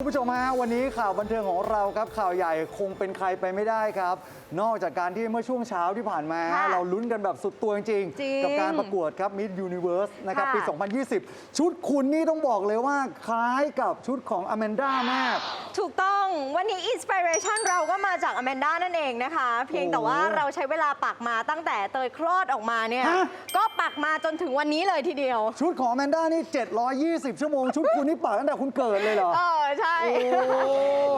คุณผู้ชมฮะวันนี้ข่าวบันเทิงของเราครับข่าวใหญ่คงเป็นใครไปไม่ได้ครับ นอกจากการที่เมื่อช่วงเช้าที่ผ่านมา ค่ะเราลุ้นกันแบบสุดตัวจริงจริงๆ กับการประกวดครับ Miss Universe นะครับค่ะปี 2020 ชุดคุณนี่ต้องบอกเลยว่าคล้ายกับชุดของอแมนด้ามาก ถูกต้องวันนี้อินสปิเรชันเราก็มาจากอแมนด้านั่นเองนะคะ เพียงแต่ว่าโอ้เราใช้เวลาปักมาตั้งแต่เตยคลอดออกมาเนี่ย ฮะ ก็ปักมาจนถึงวันนี้เลยทีเดียว ชุดของอแมนด้านี่ 720 ชั่วโมง ชุดคุณนี่ปักตั้งแต่คุณเกิดเลยเหรอ เออ ใช่โอ้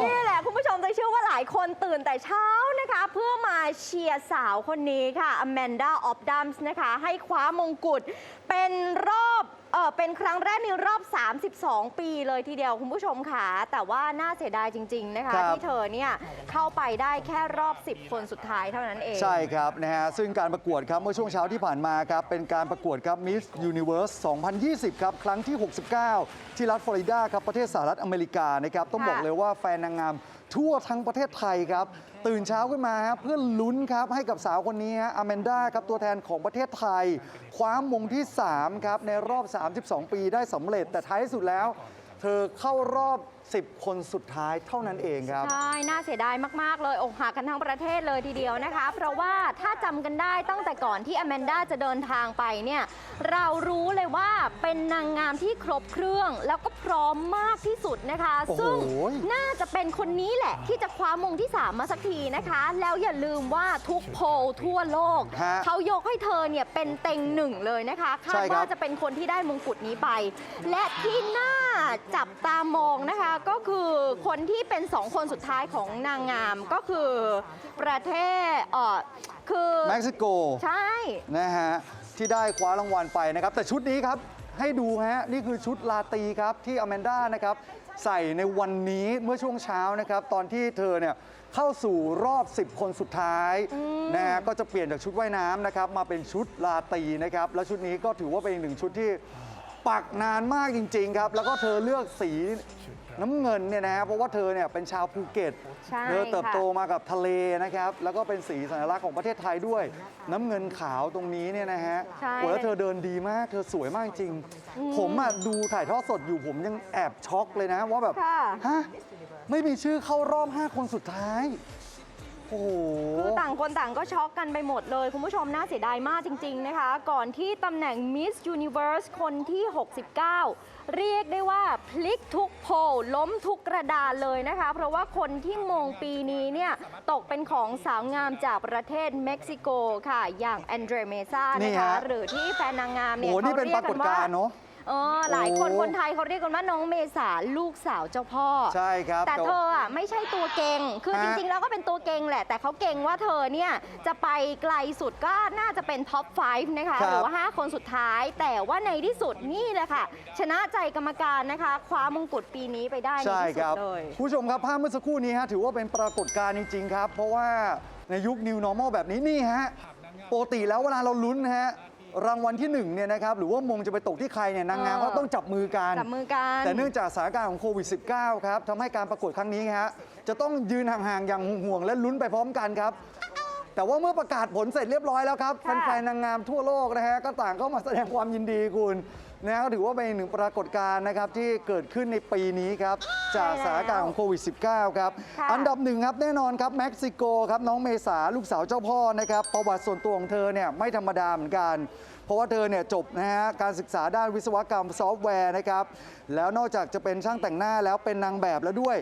นี่แหละคุณผู้ชมจะเชื่อว่าหลายคนตื่นแต่เช้านะคะ เพื่อมาเชียร์สาวคนนี้ค่ะอแมนดาออฟดัมส์นะคะ ให้คว้ามงกุฎเป็นรอบ เออเป็นครั้งแรกในรอบ 32 ปีเลยทีเดียวคุณผู้ชมค่ะ แต่ว่าน่าเสียดายจริง ๆ นะคะ ครับ ที่เธอเนี่ยเข้าไปได้แค่รอบ 10 คนสุดท้ายเท่านั้นเอง ใช่ครับนะฮะซึ่งการประกวดครับเมื่อช่วงเช้าที่ผ่านมาครับเป็นการประกวดครับ Miss Universe 2020 ครับ ครั้งที่ 69 ที่รัฐฟลอริดาครับประเทศสหรัฐอเมริกานะครับ ต้องค่ะบอกเลยว่าแฟนนางงาม ทั่วทั้งประเทศไทยครับ ตื่นเช้าขึ้นมาฮะเพื่อลุ้นครับให้กับสาวคนนี้ฮะอแมนด้าครับตัวแทนของประเทศไทย คว้ามงที่ 3 ครับ ในรอบ 32 ปีได้สำเร็จแต่ท้ายที่สุดแล้ว เธอเข้ารอบ 10 คนสุดท้ายเท่านั้นเองครับ ใช่ น่าเสียดายมาก ๆ เลยอกหักกันทั้งประเทศเลยทีเดียวนะคะ เพราะว่าถ้าจำกันได้ตั้งแต่ก่อนที่อแมนด้าจะเดินทางไปเนี่ย เรารู้เลยว่าเป็นนางงามที่ครบเครื่อง แล้วก็พร้อมมากที่สุดนะคะ โอ้โห ซึ่งน่าจะเป็นคนนี้แหละ ที่จะคว้ามงที่ 3 มาสักทีนะคะ แล้วอย่าลืมว่าทุกโพลทั่วโลก ฮะเขายกให้เธอเนี่ยเป็นเต็งหนึ่งเลยนะคะคาใช่ดครับ ว่าจะเป็นคนที่ได้มงกุฎนี้ไป และที่น่าจับตามองนะคะก็คือคนที่เป็นสองคนสุดท้ายของนางงามก็คือประเทศเออคือเม็กซิโกใช่นะฮะที่ได้คว้ารางวัลไปนะครับ แต่ชุดนี้ครับให้ดูฮะนี่คือชุดลาตรีครับที่อแมนด้านะครับใส่ในวันนี้เมื่อช่วงเช้านะครับ ตอนที่เธอเนี่ยเข้าสู่รอบ 10 คนสุดท้ายนะฮะก็จะเปลี่ยนจากชุดว่ายน้ำนะครับ มาเป็นชุดลาตรีนะครับ แล้วชุดนี้ก็ถือว่าเป็นอีกหนึ่งชุดที่ปักนานมากจริง ๆ ครับ แล้วก็เธอเลือกสี น้ำเงินเนี่ยนะฮะเพราะว่าเธอเนี่ยเป็นชาวภูเก็ต ใช่เธอเติบโตค่ะมากับทะเลนะครับ แล้วก็เป็นสีสัญลักษณ์ของประเทศไทยด้วย น้ำเงินขาวตรงนี้เนี่ยนะฮะใช่ โอ้แล้วเธอเดินดีมาก เธอสวยมากจริง ผมอะดูถ่ายทอดสดอยู่ผมยังแอบช็อกเลยนะ ว่าแบบ ค่ะ ฮะ ไม่มีชื่อเข้ารอบ 5 คนสุดท้าย โอ้โห คือต่างคนต่างก็ช็อกกันไปหมดเลย คุณผู้ชมน่าเสียดายมากจริง ๆนะคะ ก่อนที่ตำแหน่ง Miss Universe คนที่ 69 เรียกได้ว่าพลิกทุกโพลล้มทุกกระดานเลยนะคะ เพราะว่าคนที่มงปีนี้เนี่ยตกเป็นของสาวงามจากประเทศเม็กซิโกค่ะ อย่างแอนเดรเมซ่านี่นะคะฮะหรือที่แฟนนางงามโอ้เนี่ยโหนี่เป็นปรากฏการณ์เนาะ เออหลายคนโอ้ คนไทยเขาเรียกกันว่าน้องเมษาลูกสาวเจ้าพ่อ ใช่ครับแต่เธออะไม่ใช่ตัวเก่ง คือฮะจริงๆ แล้วก็เป็นตัวเก่งแหละ แต่เขาเก่งว่าเธอเนี่ยจะไปไกลสุดก็น่าจะเป็นท็อป 5 นะคะ ครับหรือว่า 5 คนสุดท้าย แต่ว่าในที่สุดนี่แหละค่ะ ชนะใจกรรมการนะคะ คว้ามงกุฎปีนี้ไปได้ในใช่ที่คสุรัดบเลยผู้ชมครับภาพเมื่อสักครู่นี้ฮะถือว่าเป็นปรากฏการณ์จริงๆครับ เพราะว่าในยุค New Normal แบบนี้นี่ฮะปกติแล้วเวลาเราลุ้นนะฮะ รางวัลที่หนึ่งเนี่ยนะครับหรือว่ามงจะไปตกที่ใครเนี่ยนางงามเออก็ต้องจับมือกัน จับมือกัน แต่เนื่องจากสถานการณ์ของโควิด -19 ครับทำให้การประกวดครั้งนี้ฮะจะต้องยืนห่างๆอย่างห่วงๆและลุ้นไปพร้อมกันครับ แต่ว่าเมื่อประกาศผลเสร็จเรียบร้อยแล้วครับค่ะแฟนๆนางงามทั่วโลกนะฮะ ก็ต่างเข้ามาแสดงความยินดีคุณนะฮะก็ถือว่าเป็นอีกหนึ่งปรากฏการณ์นะครับ ที่เกิดขึ้นในปีนี้ครับ จากสถานการณ์ของโควิด -19 ครับ ค่ะ อันดับหนึ่งครับ แน่นอนครับเม็กซิโกครับ น้องเมษาลูกสาวเจ้าพ่อนะครับ ประวัติส่วนตัวของเธอเนี่ยไม่ธรรมดาเหมือนกันเพ ราะว่าเธอเนี่ยจบนะฮะการศึกษาด้านวิศวกรรมซอฟต์แวร์นะครับ แล้วนอกจากจะเป็นช่างแต่งหน้าแล้วเป็นนางแบบแล้วด้วย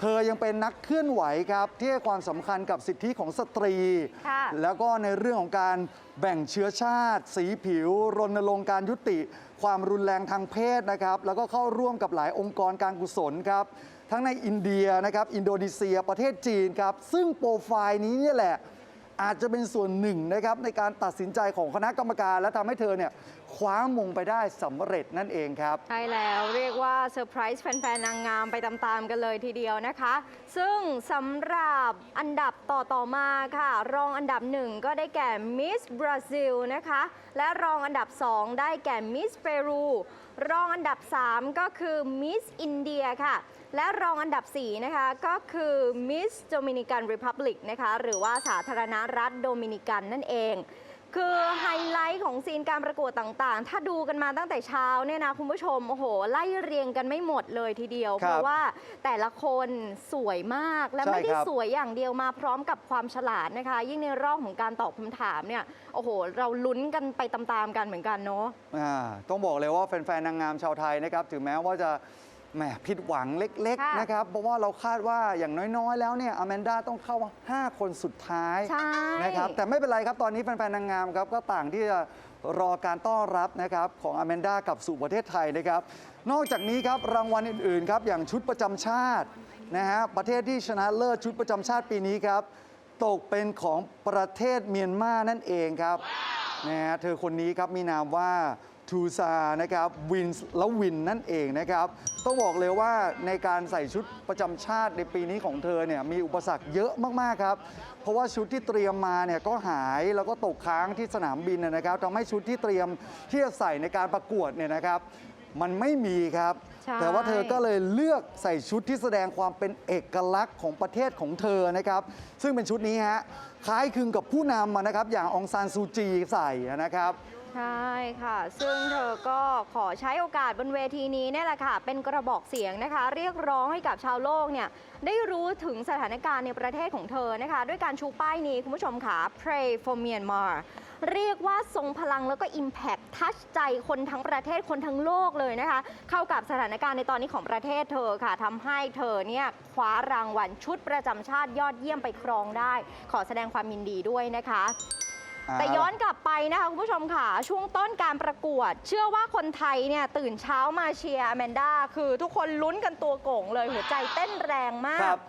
เธอยังเป็นนักเคลื่อนไหวครับที่ให้ความสำคัญกับสิทธิของสตรีค่ะแล้วก็ในเรื่องของการแบ่งเชื้อชาติ สีผิว รณรงค์การยุติ ความรุนแรงทางเพศนะครับ แล้วก็เข้าร่วมกับหลายองค์กรการกุศลครับทั้งในอินเดียนะครับ อินโดนีเซีย ประเทศจีนครับ ซึ่งโปรไฟล์นี้เนี่ยแหละ อาจจะเป็นส่วนหนึ่งนะครับในการตัดสินใจของคณะกรรมการ และทำให้เธอเนี่ยคว้ามงไปได้สำเร็จนั่นเองครับ ใช่แล้วเรียกว่าเซอร์ไพรส์แฟนๆ นางงามไปตามๆ กันเลยทีเดียวนะคะ ซึ่งสำหรับอันดับต่อๆมาค่ะ รองอันดับหนึ่งก็ได้แก่มิสบราซิลนะคะ และรองอันดับ2ได้แก่มิสเปรู รองอันดับ 3 ก็คือมิสอินเดียค่ะ และรองอันดับ 4 นะคะ ก็คือมิสโดมินิกันริพับลิกนะคะ หรือว่าสาธารณรัฐโดมินิกันนั่นเอง คือไฮไลท์ของซีนการประกวดต่างๆ ถ้าดูกันมาตั้งแต่เช้าเนี่ยนะคุณผู้ชม โอ้โห ไล่เรียงกันไม่หมดเลยทีเดียว ครับเพราะว่าแต่ละคนสวยมาก และใช่ไม่ได้ครับสวยอย่างเดียวมาพร้อมกับความฉลาดนะคะ ยิ่งในรอบของการตอบคำถามเนี่ย โอ้โห เราลุ้นกันไปตามๆกันเหมือนกันเนาะ อ่าต้องบอกเลยว่าแฟนๆนางงามชาวไทยนะครับ ถึงแม้ว่าจะ แหมผิดหวังเล็ก ค่ะ ๆ นะครับ เพราะว่าเราคาดว่าอย่างน้อยๆ แล้วเนี่ยอแมนด้าต้องเข้า 5 คนสุดท้าย ใช่ นะครับแต่ไม่เป็นไรครับตอนนี้แฟนๆนางงามครับก็ต่างที่จะรอการต้อนรับนะครับของอแมนด้ากลับสู่ประเทศไทยนะครับ นอกจากนี้ครับรางวัลอื่นๆครับอย่างชุดประจำชาตินะฮะประเทศที่ชนะเลิศชุดประจำชาติปีนี้ครับ ตกเป็นของประเทศเมียนมานั่นเองครับนะฮะเธอคนนี้ครับมีนามว่าทูซานะครับวินส์และวินนั่นเองนะครับ ต้องบอกเลยว่าในการใส่ชุดประจำชาติในปีนี้ของเธอเนี่ยมีอุปสรรคเยอะมากๆครับ เพราะว่าชุดที่เตรียมมาเนี่ยก็หายแล้วก็ตกค้างที่สนามบินนะนะครับทำให้ชุดที่เตรียมที่จะใส่ในการประกวดเนี่ยนะครับ มันไม่มีครับ ใช่ แต่ว่าเธอก็เลยเลือกใส่ชุดที่แสดงความเป็นเอกลักษณ์ของประเทศของเธอนะครับ ซึ่งเป็นชุดนี้ฮะคล้ายคลึงกับผู้นำอะนะครับอย่างองซานซูจีใส่นะครับ ใช่ค่ะ ซึ่งเธอก็ขอใช้โอกาสบนเวทีนี้เนี่ยแหละค่ะ เป็นกระบอกเสียงนะคะ เรียกร้องให้กับชาวโลกเนี่ยได้รู้ถึงสถานการณ์ในประเทศของเธอนะคะ ด้วยการชูป้ายนี้คุณผู้ชมค่ะ Pray for Myanmar เรียกว่าทรงพลังแล้วก็ Impact ทัชใจคนทั้งประเทศคนทั้งโลกเลยนะคะ เข้ากับสถานการณ์ในตอนนี้ของประเทศเธอค่ะทำให้เธอเนี่ยคว้ารางวัลชุดประจำชาติยอดเยี่ยมไปครองได้ ขอแสดงความยินดีด้วยนะคะ แต่ย้อนกลับไปนะคะคุณผู้ชมค่ะ ช่วงต้นการประกวด เชื่อว่าคนไทยเนี่ยตื่นเช้ามาเชียร์อแมนด้าคือทุกคนลุ้นกันตัวโก่งเลยหัวใจเต้นแรงมาครักบ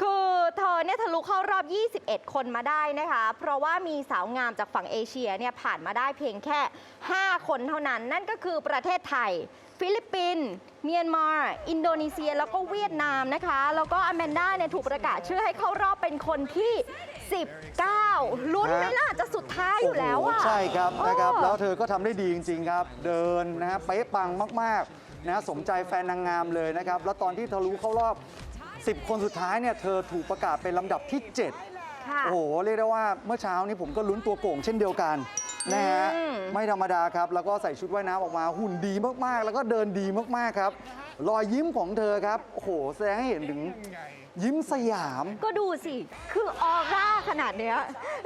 คือเธอเนี่ยทะลุเข้ารอบ 21 คนมาได้นะคะ เพราะว่ามีสาวงามจากฝั่งเอเชียเนี่ยผ่านมาได้เพียงแค่ 5 คนเท่านั้น นั่นก็คือประเทศไทย ฟิลิปปินส์เมียนมา อินโดนีเซีย แล้วก็เวียดนามนะคะ แล้วก็อแมนด้าเนี่ยถูกประกาศชื่อให้เข้ารอบเป็นคนที่ 19 ลุ้นไหมล่ะจะสุดท้ายอยู่แล้วโโหอะใช่ครับนะครับเออแล้วเธอก็ทำได้ดีจริง ๆ ครับ เดินนะฮะเป๊ะปังมากๆนะฮะสมใจแฟนนางงามเลยนะครับ แล้วตอนที่ทะลุเข้ารอบ 10 คนสุดท้ายเนี่ยเธอถูกประกาศเป็นลำดับที่ 7 ค่ะ โอ้โห เรียกได้ว่าเมื่อเช้านี้ผมก็ลุ้นตัวโก่งเช่นเดียวกันนะฮะอืม ไม่ธรรมดาครับ แล้วก็ใส่ชุดว่ายน้ำออกมาหุ่นดีมากๆ แล้วก็เดินดีมากๆครับ รอยยิ้มของเธอครับโอ้โหแสดงให้เห็นถึง ยิ้มสยาม ก็ดูสิ คือออร่าขนาดเนี้ย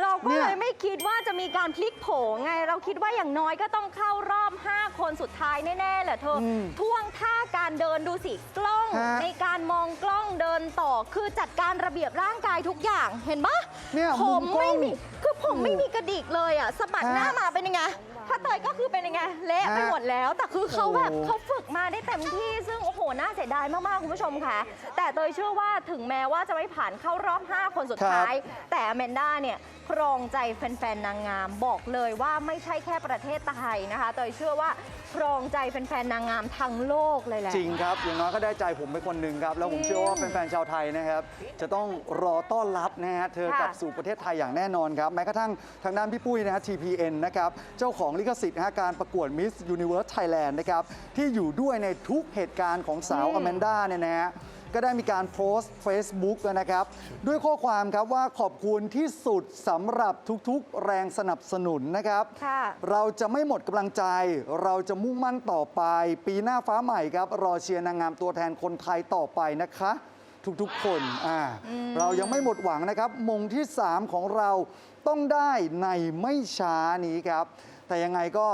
เราก็เนี่เลย ยไม่คิดว่าจะมีการพลิกโผไง เราคิดว่าอย่างน้อยก็ต้องเข้ารอบ 5 คนสุดท้ายแน่ๆแหละเธออมท่วงท่าการเดินดูสิกล้อง ฮะในการมองกล้องเดินต่อ คือจัดการระเบียบร่างกายทุกอย่างเห็นปะเนี่ยผมุมมกล้ไม่องมี คือผมไม่มีกระดิกเลยอะสะบัดฮะ หน้ามาเป็นยังไง ถ้าเตยก็คือเป็นยังไงเละไปฮะหมดแล้ว แต่คือเขาแบบโอ้โหเขาฝึกมาได้เต็มที่ซึ่งโอ้โหน่าเสียดายมากๆคุณผู้ชมค่ะ แต่เตยเชื่อว่าถึงแม้ว่าจะไม่ผ่านเข้ารอบ 5 คนสุดท้าย แต่อแมนด้าเนี่ยครองใจแฟนๆนางงามบอกเลยว่าไม่ใช่แค่ประเทศไทยนะคะเตยเชื่อว่า ครองใจแฟนๆนางงามทั้งโลกเลยแหละ จริงครับ อย่างน้อยก็ได้ใจผมเป็นคนหนึ่งครับ แล้วผมเชื่อว่าแฟนๆชาวไทยนะครับ จะต้องรอต้อนรับนะฮะเธอค่ะกลับสู่ประเทศไทยอย่างแน่นอนครับ แม้กระทั่งทางด้านพี่ปุ้ยนะฮะ TPN นะครับ เจ้าของลิขสิทธิ์นะฮะการประกวด Miss Universe Thailand นะครับ ที่อยู่ด้วยในทุกเหตุการณ์ของสาวอืมอแมนด้าเนี่ยนะฮะ ก็ได้มีการโพสต์ Facebook นะครับ ด้วยข้อความครับว่าขอบคุณที่สุดสำหรับทุกๆ แรงสนับสนุนนะครับ ค่ะ เราจะไม่หมดกำลังใจ เราจะมุ่งมั่นต่อไป ปีหน้าฟ้าใหม่ครับ รอเชียร์นางงามตัวแทนคนไทยต่อไปนะคะ ทุกๆ คนอ่าเรายังไม่หมดหวังนะครับ มงที่ 3 ของเราต้องได้ในไม่ช้านี้ครับ แต่ยังไงก็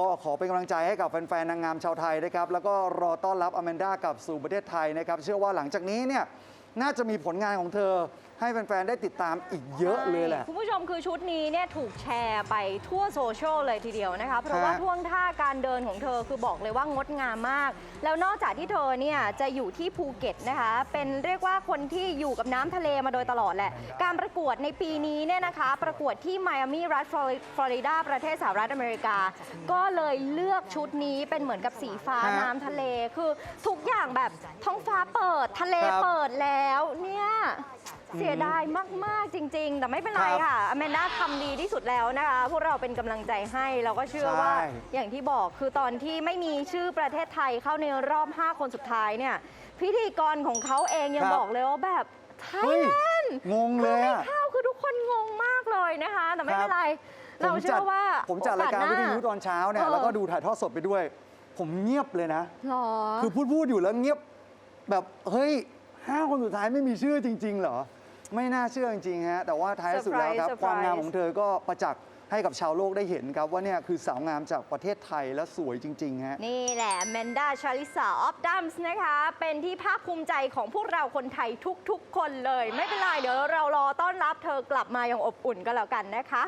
ก็ขอเป็นกำลังใจให้กับแฟนๆนางงามชาวไทยนะครับแล้วก็รอต้อนรับอแมนด้ากลับสู่ประเทศไทยนะครับเชื่อว่าหลังจากนี้เนี่ยน่าจะมีผลงานของเธอ ให้แฟนๆ ได้ติดตามอีกเยอะเลยแหละใช่คุณผู้ชมคือชุดนี้เนี่ยถูกแชร์ไปทั่วโซเชียลเลยทีเดียวนะคะ เพราะว่าฮะท่วงท่าการเดินของเธอคือบอกเลยว่างดงามมาก แล้วนอกจากที่เธอเนี่ยจะอยู่ที่ภูเก็ตนะคะ เป็นเรียกว่าคนที่อยู่กับน้ำทะเลมาโดยตลอดแหละ การประกวดในปีนี้เนี่ยนะคะ ประกวดที่ไมอามีรัฐฟลอริดาประเทศสหรัฐอเมริกา ก็เลยเลือกชุดนี้เป็นเหมือนกับสีฟ้าฮะน้ำทะเลคือทุกอย่างแบบท้องฟ้าเปิดทะเลครับเปิดแล้วเนี่ย เสียดายมาก ๆ จริง ๆ แต่ไม่เป็นไรครับค่ะอแมนด้าทำดีที่สุดแล้วนะคะ พวกเราเป็นกำลังใจให้เราก็เชื่อว่าใช่ อย่างที่บอกคือตอนที่ไม่มีชื่อประเทศไทยเข้าในรอบ 5 คนสุดท้ายเนี่ย พิธีกรของเขาเองยังครับบอกเลยว่าแบบไทยเฮ้ยแลนด์งงคืเลอยไม่อะเข้าคือทุกคนงงมากเลยนะคะ แต่ไม่ครับเป็นไร เราเชื่อว่าผมจัดรายการโอกาวิสหทน้ายุตอนเช้าเนี่ยเออแล้วก็ดูถ่ายทอดสดไปด้วย ผมเงียบเลยนะ หรอ คือพูดพูดอยู่แล้วเงียบแบบเฮ้ยห้าคนสุดท้ายไม่มีชื่อจริง ๆ เหรอ ไม่น่าเชื่อจริงๆฮะแต่ว่าท้ายสุดแล้วครับ Surprise ความงาม surprise ของเธอก็ประจักษ์ให้กับชาวโลกได้เห็นครับ ว่าเนี่ยคือสาวงามจากประเทศไทยและสวยจริงๆฮะ นี่แหละแมนดาชาลิสาออฟดัมส์นะคะ เป็นที่ภาคภูมิใจของพวกเราคนไทยทุกๆ คนเลย ไม่เป็นไร เดี๋ยวเรารอต้อนรับเธอกลับมาอย่างอบอุ่นก็แล้วกันนะคะ